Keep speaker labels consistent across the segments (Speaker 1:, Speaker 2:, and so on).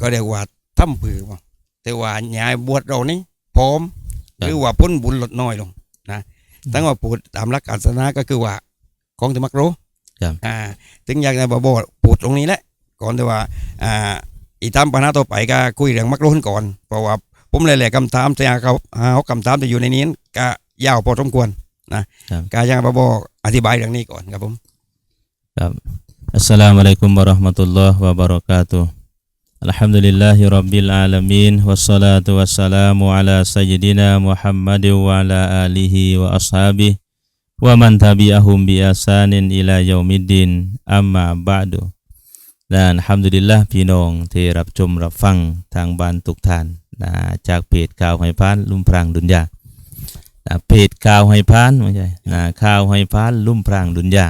Speaker 1: ก็เรียกว่าทำผือว่าแต่ว่าญายบวชเรานี่พร้อมหรือว่าพ้นบุญลดน้อยลงนะตั้งว่าพูดตามหลักศาสนาก็คือว่าของที่มักรู้
Speaker 2: ครับ
Speaker 1: อ่าถึงอยากจะบอกบอกพูดตรงนี้แหละ ก่อนที่ว่าอ่าอีตามปัญหาต่อไปก็คุยเรื่องมักรู้กันก่อนเพราะว่าผมหลายๆคำถามแต่เขาหาคำถามที่อยู่ในนี้ก็ยาวพอสมควรนะครับก็ยังมาบอกอธิบายเรื่องนี้ก่อนครับผม
Speaker 2: ครับอัสสลามุอะลัยกุมวะเราะห์มะตุลลอฮ์วะบะเราะกาตุฮ์ الحمد لله رب العالمين والصلاة والسلام على سيدنا محمد وعلى آله وأصحابه ومن تبعهم بإحسان إلى يوم الدين أما بعد นะอัลฮัมดุลิลละพี่น้องที่รับชมรับฟังทางบ้านทุกท่านนะจากเพจข่าวไฮพานลุ่มพรางดุนยานะเพจข่าวไฮพานไม่ใช่นะข่าวไฮพานลุ่มพรางดุนยา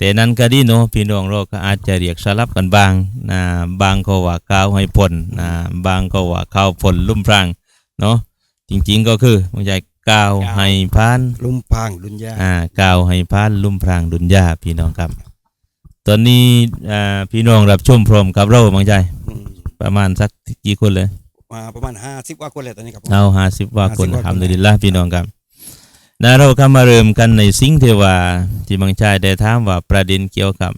Speaker 2: แต่นั้นก็ดีเนาะพี่น้องเราก็อาจจะเรียกสลับกันบางนะบางก็ว่าข้าวให้ผลนะบางก็ว่าข้าวผลลุ่มพรางเนาะจริงๆก็คือมันใช่ก้าวให้พาน
Speaker 1: ลุ่มพางดุนยา
Speaker 2: อ่าก้าวให้พานลุ่มพรางดุนยาพี่น้องครับ ตอนนี้อ่าพี่น้องรับชมพร้อมกับเราบางใจ
Speaker 1: อืม
Speaker 2: ประมาณสักกี่คนเลย
Speaker 1: มาประมาณห้าสิบกว่าคนเลยตอนนี้ครับผม
Speaker 2: เอาห้าสิบว่าคน
Speaker 1: 50กว่าคน
Speaker 2: ทำดีละพี่น้องครับ นะเราก็มาเริ่มกันในสิ่งที่ว่าที่บางชายได้ถามว่าประเด็นเกี่ยวกับ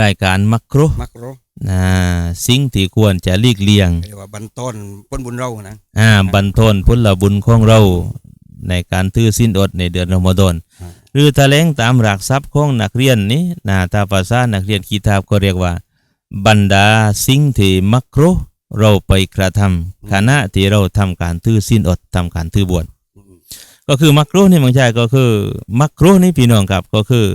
Speaker 2: รายการมักครุ
Speaker 1: มักรู้
Speaker 2: นะสิ่งที่ควรจะหลีกเลี่ยง
Speaker 1: เรียกว่าบันต้นพ้นบุญเรานะ
Speaker 2: อ่าบรรทนพุทธบุญของเราในการถือสิ้นอดในเดือนรอมฎอน
Speaker 1: อ่า
Speaker 2: หรือแถลงตามหลักทรัพย์ของนักเรียนนี้นะตาภาษานักเรียนกีตาบก็เรียกว่า บรรดาสิ่งที่มักครุเราไปกระทำขณะที่เราทำการถือสิ้นอดทำการถือบวช
Speaker 1: อืม
Speaker 2: ก็คือมักรุนี่บางชายก็คือมักรุนี่พี่น้องครับก็คือ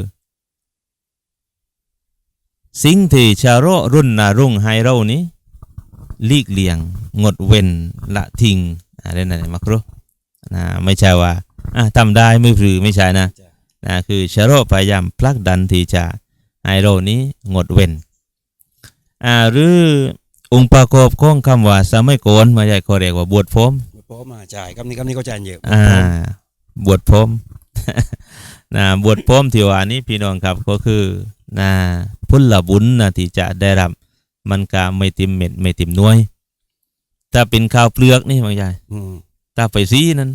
Speaker 2: สิ่งที่ชาวโรรุ่นนารุ่งไฮเรานี้ลีกเลี่ยง งดเว้นละทิ้งอะไรนั่นนะมักรุนะไม่ใช่ว่าอะทำได้ไม่พรือไม่ใช่นะนะคือชาวโรพยายามผลักดันที่จะไฮเรานี้งดเว้นอ่าหรือองค์ประกอบของคำว่าสมัยโกนไม่ใช่เขาเรียกว่าบวชพรหม
Speaker 1: พอมาจ่ายคำนี้คำนี้ก็จ่ายเยอะ
Speaker 2: อ่า บวชพรหมนะบวชพรหมที่ว่านี้พี่น้องครับก็คือนะพุลบุญนะที่จะได้รับ มันก็ไม่เติมเม็ดไม่เติมหน้วย ถ้าเป็นข้าวเปลือกนี่บางอย่าง
Speaker 1: อืม
Speaker 2: ถ้าไปซีนั้น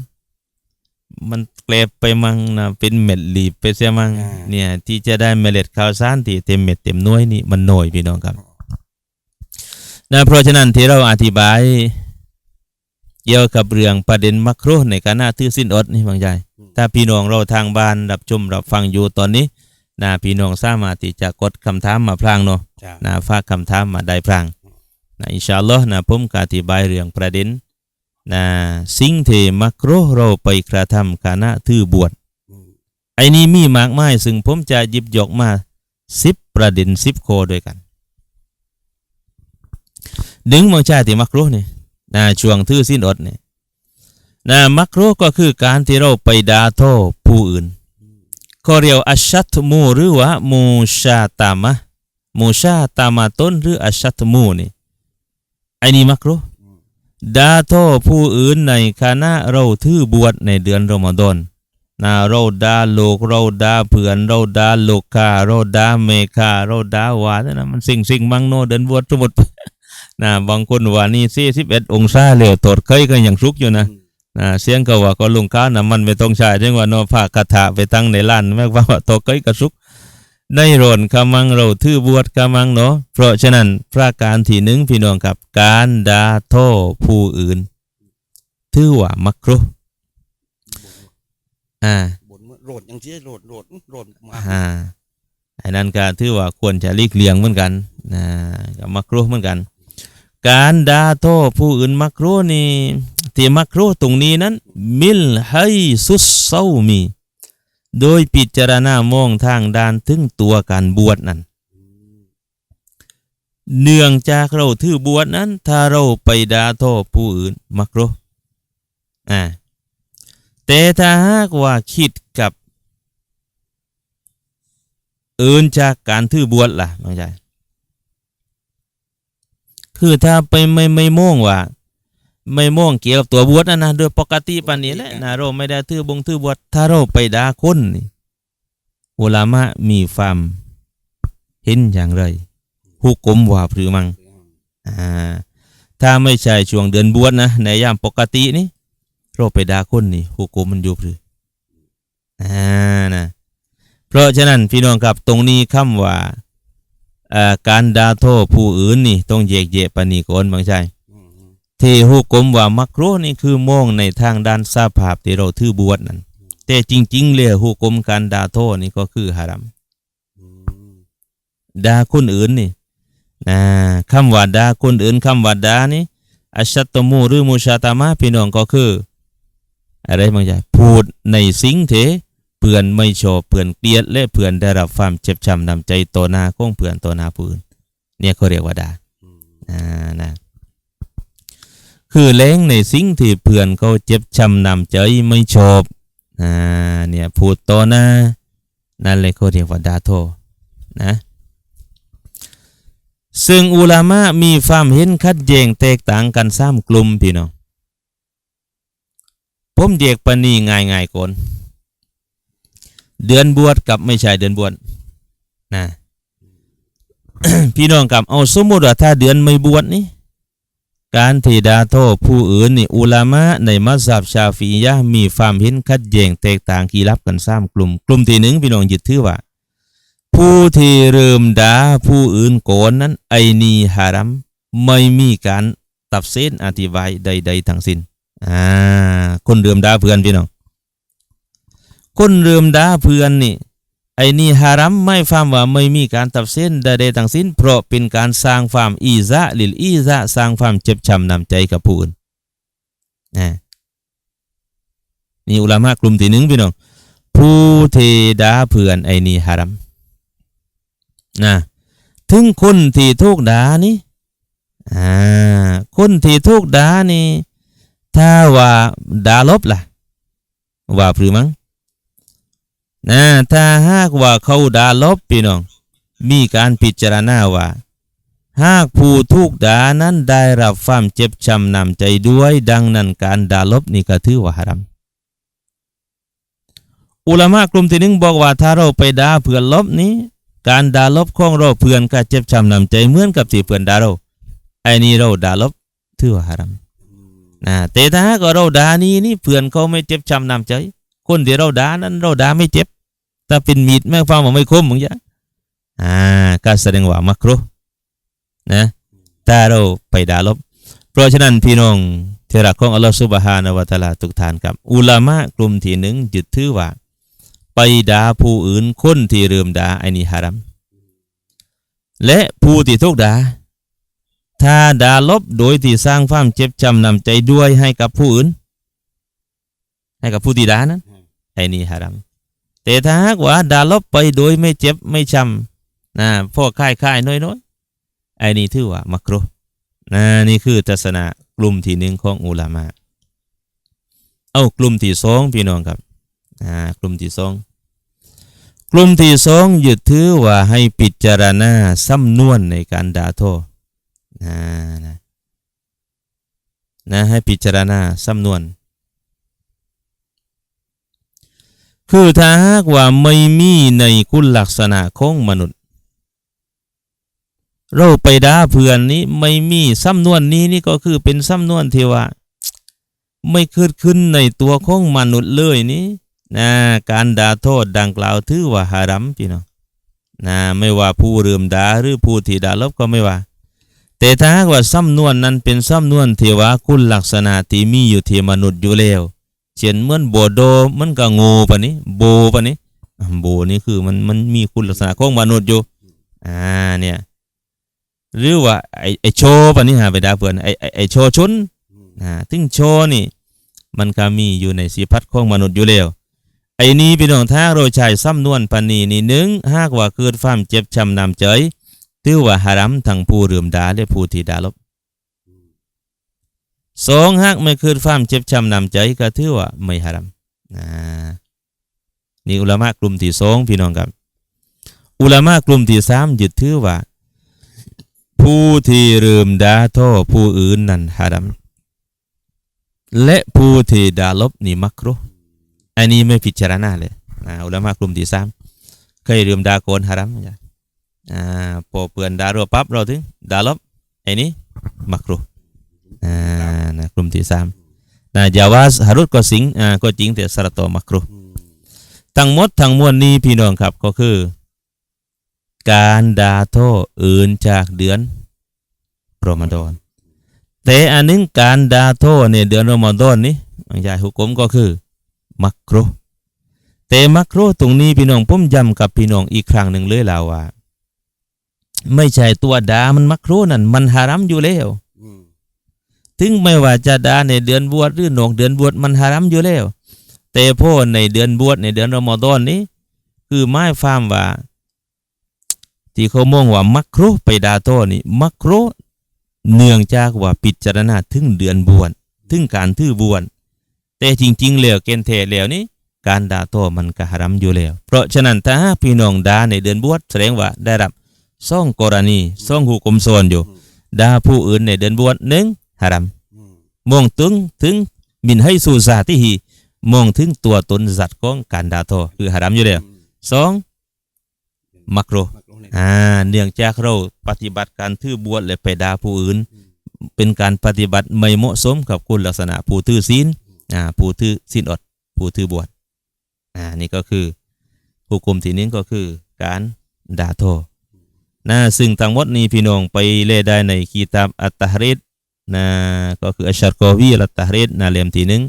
Speaker 2: มันเกลบไปมั่งนะเป็นเม็ดหลีบไปเสียมั่งเนี่ย ที่จะได้เมล็ดข้าวสารที่เต็มเม็ดเต็มหน้วยนี่มันน้อยพี่น้องครับนะเพราะฉะนั้นที่เราอธิบาย เกี่ยวกับเรื่องประเด็นมักโครในการหน้าทื่อสิ้นอดนี่บางใจถ้าพี่น้องเราทางบ้านรับชมรับฟังอยู่ตอนนี้นะพี่น้องสามารถที่จะกดคำถามมาพลางเนาะ
Speaker 1: จ้า
Speaker 2: นะฝากคำถามมาได้พลางนะอินชาอัลลอฮ์นะผมก็อธิบายเรื่องประเด็นนะสิ่งที่มักโครเราไปกระทำขณะทื่อบวช
Speaker 1: อืม
Speaker 2: ไอ้นี้มีมากมายซึ่งผมจะหยิบยกมาสิบประเด็นสิบโคด้วยกัน ดึงบางชาติมักโครนี่ นะช่วงทื่อสิ้นอดเนี่ยนะมักโครก็คือการที่เราไปด่าโทษผู้อื่นก็เรียกอัชัตมูหรือว่ามูชาตามะมูชาตามาต้นหรืออัชัตมูนี่ไอ้นี่มักรู้ด่าโทษผู้อื่นในคณะเราถือบวชในเดือนรอมฎอนนะเราด่าโลกเราด่าเพื่อนเราด่าโลกาเราด่าเมคาเราด่าวานะมันสิ่งสิ่งมังโนเดินบวชทั้งหมด นะบางคนว่านี่สี่สิบเอ็ดองศาเหลวตดเคยก็ยังสุกอยู่นะอ่าเสียงก็ว่าก็ลุงค้านะมันไม่ต้องใช้ถึงว่าโนภาคาถาไปตั้งในล้านแม้ว่าว่าโตเกยกระสุกในโรนกำมังเราถือบวชกำมังเนาะเพราะฉะนั้นพระการที่หนึ่งพี่น้องกับการด่าโทษผู้อื่นถือว่ามักรุอ่า
Speaker 1: บนโรดยังเชี่ยโรดโรดโรดมา
Speaker 2: อ่าอันนั้นก็ถือว่าควรจะหลีกเลี่ยงเหมือนกันนะก็มักรุเหมือนกัน การด่าโทษผู้อื่นมักรุนี่ที่มักรุตรงนี้นั้น มิลให้สุดเศร้ามี โดยพิจารณามองทางด้านถึงตัวการบวชนั้น เนื่องจากเราถือบวชนั้น ถ้าเราไปด่าโทษผู้อื่นมักรุอ่าแต่ถ้าหากว่าคิดกับ อื่นจากการถือบวชล่ะน้องชาย คือถ้าไปไม่ไม่ม่วงว่า ไม่ม่วงเกี่ยวกับตัวบวชนะนะโดยปกติปานนี้แหละนะเราไม่ได้ถือบงถือบวชถ้าเราไปด่าคนนี่อุลามะมีความเห็นอย่างไรหุกกลมว่าหรือมัง
Speaker 1: อ่า
Speaker 2: อ่าถ้าไม่ใช่ช่วงเดือนบวชนะในยามปกตินี่เราไปด่าคนนี่หุกมมันยุบหรืออ่านะเพราะฉะนั้นพี่น้องครับตรงนี้คำว่าอ่า การด่าโทษผู้อื่นนี่ต้องแยกแยะปานนีก่อนบางใช่ที่หุกมว่ามักโรนี่คือมองในทางด้านสาภาพที่เราถือบวชนั่นแต่จริง ๆ เลยหุกมการด่าโทษนี่ก็คือฮารัมด่าคนอื่นนี่นะคำว่าด่าคนอื่นคำว่าด่านี่อัชชัตตมูหรือมุชาตามะพี่น้องก็คือ อะไรบางอย่างพูดในสิ่งเทเพื่อนไม่ชอบเพื่อนเกลียดและเพื่อนได้รับความเจ็บช้ำนำใจต่อหน้าของเพื่อนต่อหน้าผู้อื่นเนี่ยเขาเรียกว่าด่าอ่านะคือเล้งในสิ่งที่เพื่อนเขาเจ็บช้ำนำใจไม่ชอบอ่าเนี่ยพูดต่อหน้านั่นเลยเขาเรียกว่าดาโทนะซึ่งอุลามะมีความเห็นขัดแย้งแตกต่างกันสามกลุ่มพี่น้องผมเด็กปานนีง่ายๆก่อน เดือนบวชกับไม่ใช่เดือนบวชนะพี่น้องกับเอาสมมติว่าถ้าเดือนไม่บวชนี่การที่ดาโทษผู้อื่นนี่อุลามะในมัสยิดชาฟียะมีความเห็นขัดแย้งแตกต่างกี่รับกันสามกลุ่ม กลุ่มที่หนึ่งพี่น้องยึดถือว่า ผู้ที่เริ่มด่าผู้อื่นโกนนั้น ไอนีฮารัมไม่มีการตับเส้นอธิบายใด ๆทั้งสิ้นอ่าคนเริ่มด่าเพื่อนพี่น้อง คนเริ่มด่าเพื่อนนี่ไอ้นี่ฮารัมไม่ฟังว่าไม่มีการตัดเส้นใดๆทั้งสิ้น เพราะเป็นการสร้างความอีซะลิลอีซะสร้างความเจ็บช้ำนำใจกับผู้อื่นนะนี่อุลามะกลุ่มที่หนึ่งพี่น้องผู้เทดาเพื่อนไอ้นี่ฮารัมนะถึงคนที่ทุกดานี่อ่าคนที่ทุกดานี่ถ้าว่าดาลบล่ะ ว่าพรือมั้ง นะถ้าหากว่าเขาด่าลบพี่น้อง มีการพิจารณาว่า หากผู้ถูกด่านั้นได้รับความเจ็บช้ำนำใจด้วย ดังนั้นการด่าลบนี่ก็ถือว่าฮารัมอุลามะกลุ่มที่หนึ่งบอกว่าถ้าเราไปด่าเพื่อนลบนี้ การด่าลบของเราเพื่อนก็เจ็บช้ำนำใจเหมือนกับที่เพื่อนด่าเราไอ้นี่เราด่าลบถือว่าฮารัมนะแต่ถ้าหากว่าเราด่านี้นี่เพื่อนเขาไม่เจ็บช้ำนำใจคนที่เราด่านั้นเราด่าไม่เจ็บ ถ้าเป็นมีดแม่ฟังมันไม่คมมึงจะอ่าก็แสดงว่ามักรุนะถ้าเราไปด่าลบ เพราะฉะนั้นพี่น้องเทระของอัลลอฮฺซุบฮานาวะตาลาทุกทานครับ อุลามะกลุ่มที่หนึ่งยึดถือว่า ไปด่าผู้อื่นคนที่เริ่มด่าไอ้นี่ฮารัมและผู้ที่ถูกด่าถ้าด่าลบโดยที่สร้างความเจ็บจำนำใจด้วยให้กับผู้อื่น ให้กับผู้ที่ด่านั้นไอ้นี่ฮารัม แต่ถ้าหากว่าด่าลบไปโดยไม่เจ็บไม่ช้ำนะพวกค่ายค่ายๆน้อยไอ้นี่ถือว่ามักรุนะนี่คือทัศนะกลุ่มที่หนึ่งของอุลามะเอากลุ่มที่สองพี่น้องครับอ่ากลุ่มที่สองกลุ่มที่สองยึดถือว่าให้พิจารณาสำนวนในการด่าโทษนะนะนะให้พิจารณาสำนวน คือถ้าหากว่าไม่มีในคุณลักษณะของมนุษย์ เราไปด่าเพื่อนนี้ไม่มีสำนวนนี้นี่ก็คือเป็นสำนวนที่ว่าไม่เกิดขึ้นในตัวของมนุษย์เลยนี่นะการด่าโทษดังกล่าวถือว่าฮารัมพี่น้องนะไม่ว่าผู้เริ่มด่าหรือผู้ที่ด่าลบก็ไม่ว่า แต่ถ้าหากว่าสำนวนนั้นเป็นสำนวนที่ว่าคุณลักษณะที่มีอยู่ที่มนุษย์อยู่แล้ว เช่นเหมือนโบโดมันก็งูปะนี้โบปะนี้อ่โบนี่คือมันมันมีคุณลักษณะของมนุษย์อยู่อ่าเนี่ยหรือว่าไอไอโชปะนี้หาไปดาเพื่อนไอไอไอโชชนอ่าถึงโชนี่ มันก็มีอยู่ในสีพัดของมนุษย์อยู่แล้วไอ้นี้พี่น้องถ้าเราใช้ำนวนปานนีนี่หนึ่งหากว่าเกิดความเจ็บช้ำนำใจถือว่าฮารัมทั้งผู้เรื่มดาและผู้ที่ดาลบ สองหากไม่เกิดความเจ็บช้ำนำใจก็ถือว่าไม่ฮารัมอ่านี่อุลามะกลุ่มที่สองพี่น้องครับ อุลามะกลุ่มที่สามยึดถือว่า ผู้ที่เริ่มด่าโทษผู้อื่นนั้นฮารัมและผู้ที่ด่าลบนี่มักรุอันนี้ไม่พิจารณาเลยอุลามะกลุ่มที่สามเคยเริ่มด่าโกนฮารัมจ้ะอ่าพอเปื่อนด่าเราปั๊บเราถึงด่าลบไอ้นี้มักรุอ่า กลุ่มที่สามนะยาวาสฮารุตก็สิงอ่าก็จริงแต่สระตอมักรุทั้งหมดทั้งมวลนี้พี่น้องครับก็คือ การด่าโทษอื่นจากเดือนรอมฎอนแต่อันนึงการด่าโทษในเดือนรอมฎอนนี้บางอย่หุกมก็คือมักรุแต่มักรุตรงนี้พี่น้องผมย้ำกับพี่น้องอีกครั้งหนึ่งเลยแล้วว่า ไม่ใช่ตัวดามันมักรุนั่นมันฮารัมอยู่แล้ว ถึงไม่ว่าจะดาในเดือนบวชหรือหนอกเดือนบวชมันฮารัมอยู่แล้ว แต่พ่อในเดือนบวชในเดือนรอมฎอนนี้ คือไม้ฟามว่า ที่เขามองว่ามักครุไปดาโตนี่มักครุเนื่องจากว่าพิจารณาถึงเดือนบวชถึงการถือบวชแต่จริงๆ แล้วเกณฑ์เทแล้วนี่การด่าโตมันก็ฮารัมอยู่แล้ว เพราะฉะนั้นถ้าพี่น้องด่าในเดือนบวชแสดงว่าได้รับซ่องกรณีซ่องหูกลมโซนอยู่ด่าผู้อื่นในเดือนบวชหนึ่ง ฮารัมมองถึงถึงมินให้สู่ซาติฮีมองถึงตัวตนสัตว์ของการด่าทอคือหารัมอยู่แล้วสองมักโรอ่าเนื่องจากเราปฏิบัติการถือบวชและไปด่าผู้อื่น เป็นการปฏิบัติไม่เหมาะสมกับคุณลักษณะผู้ถือศีลอ่าผู้ถือศีลอด ผู้ถือบวชอ่านี่ก็คือผู้คุมที่นี้ก็คือการด่าทอนะซึ่งทั้งหมดนี้พี่น้องไปเล่ได้ในคีตาบอัตตาริด นะก็คืออัชชารกอวีลัตตาริดนะเล่มที่หนึ่ง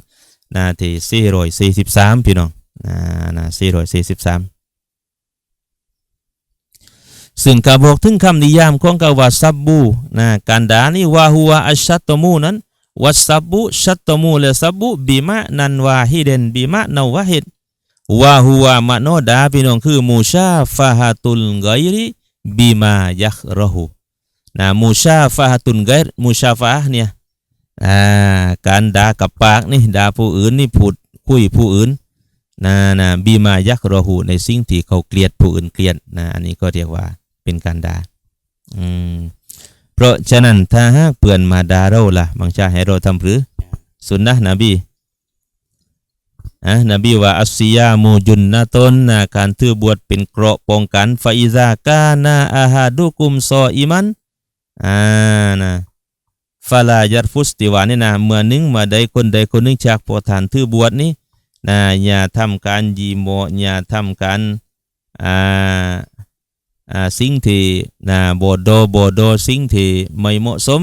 Speaker 2: นะที่สี่ร้อยสี่สิบสามพี่น้องนะนะสี่ร้อยสี่สิบสามซึ่งกาบอกถึงคำนิยามของกาวาซับบูนะการดานี่วาหัวอัชชัตตมูนั้นวัสับบุชัตตมูและซับบุบีมะนันวาฮิเดนบีมะนาวาฮิดวาหัวมโนดาพี่น้องคือมูชาฟาฮาตุลไกริบีมายักรหู Nah, musyafahatun gair musyafah เนี่ยอ่าการด่ากับปากนี่ด่าผู้อื่นนี่พูดคุยผู้อื่นนะนะบีมายักรอหูในสิ่งที่เขาเกลียดผู้อื่นเกลียดนะอันนี้ก็เรียกว่าเป็นการด่าอืมเพราะฉะนั้นถ้าหากเปื่อนมาด่าเราล่ะบางชาให้เราทำหรือสุนนะนบีอะนบีว่าอัสซิยามูจุนนะตนนะการถือบวชเป็นเกราะป้องกันฟาอิซากานาอาฮาดุกุมซออิมัน อ่านะฟาลายัดฟุสติวานี่นะเมื่อนึงมาใดคนใดคนนึงจากพอฐานถือบวชนี้นะอย่าทำการยีโมอย่าทำการอ่าอ่าสิ่งที่นะบโดบโดสิ่งที่ไม่เหมาะสม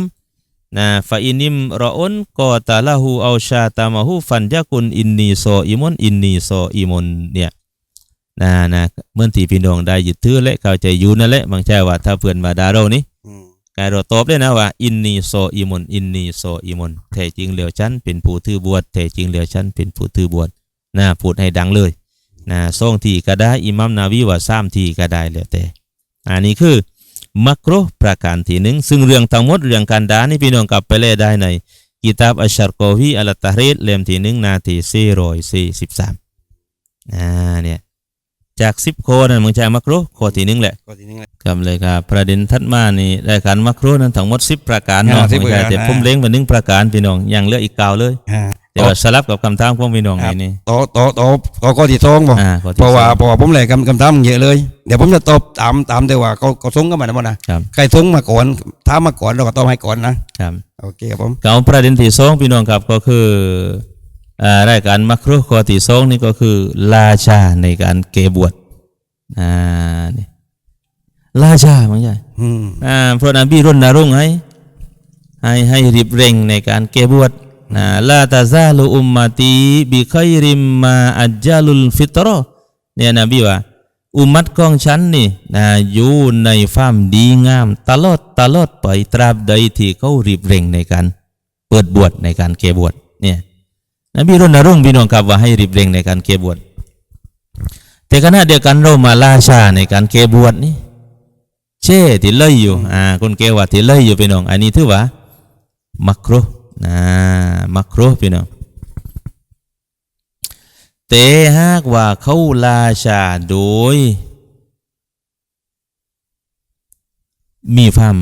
Speaker 2: นะฟาอินิมรออนก็ตาลาหูเอาชาตามาหูฟันยากุนอินนีโซอิมอนอินนีโซอิมอนเนี่ยนะนะเมื่อที่พี่น้องได้ยึดถือและเข้าใจอยู่นั่นแหละบางแช่ว่าถ้าเพื่อนมาดาเรานี่ กายเราตอบได้นะว่าอินนีโซอิมนอินนีโซอิมนแท้จริงเหลียวฉันเป็นผู้ถือบวชแท้จริงเหลียวฉันเป็นผู้ถือบวชนะพูดให้ดังเลยนะสองทีก็ได้อิหมัมนาวีว่าสามทีก็ได้แล้วแต่ อันนี้คือมักโรประการที่หนึ่งซึ่งเรื่องทั้งหมดเรื่องการด่านี่พี่น้องกลับไปเล่ได้ในกิตาบอัชชารกอวีอัลตารีดเล่มที่หนึ่งนาทีสี่ร้อยสี่สิบสามอ่าเนี่ย จากสิบโคนั่นมึงใช้มักโรข้อที่หนึ่งแหละ
Speaker 1: ก็ทีนี้แหละ
Speaker 2: ครับเลยครับ ประเด็นถัดมานี่ได้การมักรู้นั้นทั้งหมดสิบประการเนาะ
Speaker 1: อ่า10
Speaker 2: ไม่ใช่
Speaker 1: ประการ
Speaker 2: แต่
Speaker 1: อ่า
Speaker 2: ผมเล้งไปหนึ่งประการพี่น้องยังเหลืออีกเก้าเลย
Speaker 1: อ่า
Speaker 2: แต่ว่าสลับกับคำถามของพี่น้อง
Speaker 1: ครับ
Speaker 2: นี่นี่
Speaker 1: ต่อต่อต่อต่อข้อที่สองบ่
Speaker 2: อ่าข้อที่
Speaker 1: เพราะว่า
Speaker 2: สอง
Speaker 1: เพราะว่าผมเลยคำคำถามเยอะเลยเดี๋ยวผมจะตอบตามตามแต่ว่าเขาเขาส่งกันมาหมดนะครับใครส่งมาก่อนถามมาก่อนเราก็ตอบให้ก่อนนะครับโอเคครับผม
Speaker 2: กับประเด็นที่สองพี่น้องครับก็คืออ่า รายการมักรู้ข้อที่สองนี่ก็คือราชาในการเกบวชอ่านี่ราชาไม่ใช่
Speaker 1: อืม
Speaker 2: อ่าเพราะนบีรณรงค์ให้ให้ให้รีบเร่งในการเก็บบวชนะลาตาซาลุอุมมาตีบิคัยริมมาอัจจาลุลฟิตรอเนี่ยนบีว่าอุมมัดของฉันนี่นะอยู่ในความดีงาม ตลอดตลอดไปตราบใดที่เขารีบเร่งในการเปิดบวชในการเก็บบวชเนี่ย นบีรณรงค์พี่น้องครับว่าให้รีบเร่งในการเก็บบวชแต่ขณะเดียวกันเรามาล่าชาในการเก็บบวชนี่เช่ที่เลยอยู่อ่าคนเกว่าที่เลยอยู่พี่น้อง อันนี้ถือว่ามักโรนะมักโรพี่น้องแต่หากว่าเขาลาชาโดย มีความ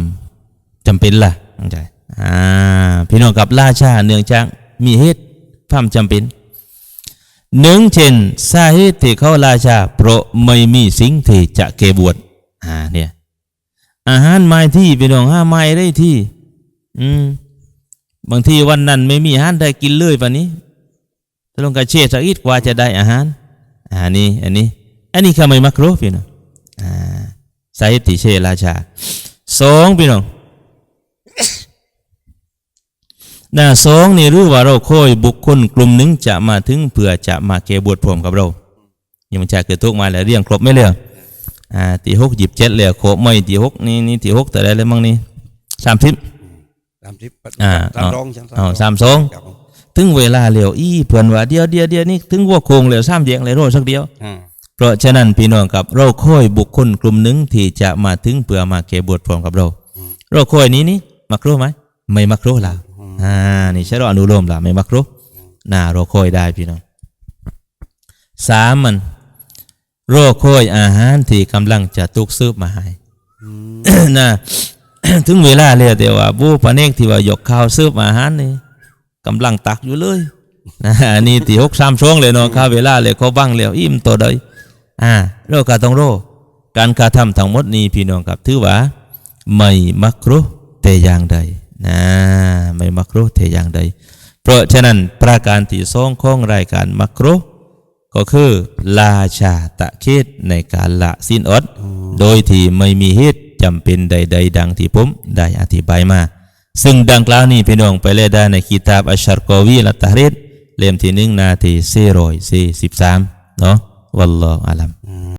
Speaker 2: จำเป็นล่ะเข้าใจอ่าพี่น้องกับลาชาเนื่องจากมีเหตุ ความจำเป็น หนึ่งเช่นสาเหตุที่เขาลาชาเพราะไม่มีสิ่งที่จะเกบวชอ่าเนี่ยอาหารไม้ที่พี่น้องห้าไม้ได้ที่ อืมบางทีวันนั้นไม่มีอาหารได้กินเลยวันนี้ถ้าลงกระเชษสักอีกกว่าจะได้อาหารอันนี้อันนี้ อันนี้คือไม่มักรู้พี่น้องอ่าสาเหตุที่เชราชาสองพี่น้อง น่าสองนี่รู้ว่าเราคอยบุคคลกลุ่มหนึ่งจะมาถึงเพื่อจะมาเกบวชพร้อมกับเรายังมันจะเกิดทุกข์มาแล้วเรียงครบไม่เรื่องอ่าตีหกหยิบเจ็ดเลยโคไม่ตีหกนี่นี่ตีหกแต่ได้เลยมั่งนี่สามสิบ
Speaker 1: สามสิบ
Speaker 2: อ่า
Speaker 1: สามรองใช่ไหม
Speaker 2: เอาสามสอง
Speaker 1: ครับผม
Speaker 2: ถึงเวลาเร็วอีเพื่อนว่าเดียวเดียวเดียวนี่ถึงวัวโคงเร็วสามเดียงเลยโรสักเดียว
Speaker 1: อ่า
Speaker 2: เพราะฉะนั้นพี่น้องกับเราค่อยบุคคลกลุ่มหนึ่งที่จะมาถึงเพื่อมาเก็บบวชพร้อมกับเราเราค่อยนี้นี่มักรู้ไหมไม่มักรู้ล่ะ อ่านี่ใช่เราอนุโลมล่ะไม่มักรู้น่าเราค่อยได้พี่น้องสามมันเราค่อยอาหารที่กำลังจะตุกซืบมาให้นะถึงเวลาเลยแต่ว่าบูปะเนกที่ว่ายกข้าวซืบอาหารนี่กำลังตักอยู่เลยนะอันนี้ที่หกสามช่วงเลยเนาะข้าวเวลาเลยเขาบังแล้วอิ่มตัวใดอ่าเราก็ต้องรู้การกระทำทั้งหมดนี้พี่น้องกับถือว่า ไม่มักรุแต่อย่างใด นะไม่มักรุแต่อย่างใด เพราะฉะนั้นประการที่สองของรายการมักรุก็คือ ลาชาตะเขตในการละสิ้นอด โดยที่ไม่มีเหตุจำเป็นใด ๆ ดังที่ผมได้อธิบายมา ซึ่งดังกล่าวนี้พี่น้องไปเล่นได้ในคิตาบอัชชารกอวีละตะริดเล่มที่หนึ่งนาทีสี่ร้อยสี่สิบสามเนาะวัลลอฮุอาลัม
Speaker 1: อืม